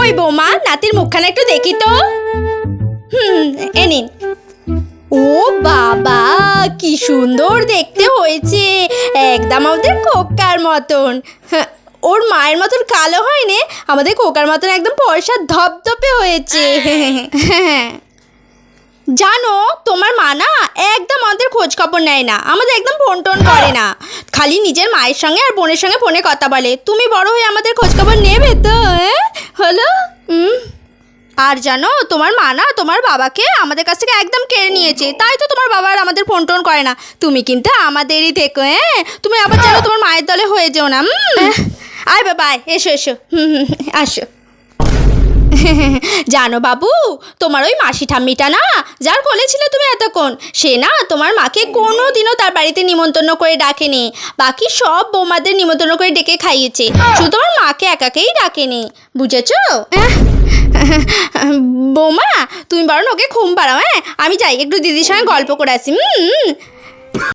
কই বৌমা নাতির মুখখানা একটু দেখি তো। হুম এ নিন। ও বাবা কি সুন্দর দেখতে হয়েছে। একদম আমাদের কোকার মতন। হ্যাঁ, ওর মায়ের মতন কালো হয়নি আমাদের কোকার মতন একদম পয়সা ধপধপে হয়েছে। হ্যাঁ জানো তোমার মা না একদম আমাদের খোঁজ খবর নেয় না আমাদের একদম ফোন টোন করে না। খালি নিজের মায়ের সঙ্গে আর বোনের সঙ্গে ফোনে কথা বলে। তুমি বড় হয়ে আমাদের খোঁজ খবর নেবে তো হ্যাঁ? আর জানো তোমার মা না তোমার বাবাকে আমাদের কাছ থেকে একদম কেড়ে নিয়েছে। তাই তো তোমার বাবার আমাদের ফোন টোন করে না। তুমি কিন্তু আমাদেরই থেকো হ্যাঁ তুমি আবার জানো তোমার মায়ের দলে হয়ে যেও না। আয় বাবা এসো এসো। হুম হুম, আসো। জানো বাবু, তোমার ওই মাসি ঠাম্মিটা না, যার কোলে ছিল তুমি এতক্ষণ, সে না তোমার মাকে কোনো দিনও তার বাড়িতে নিমন্ত্রণ করে ডাকেনি। বাকি সব বৌমাদের নিমন্ত্রণ করে ডেকে খাইয়েছে। শুধু তোমার মাকে একাকেই ডাকেনি। বুঝেছ? বৌমা, তুমি বরং ওকে ঘুম পাড়াও হ্যাঁ? আমি যাই, একটু দিদির সঙ্গে গল্প করে আসি, হুম?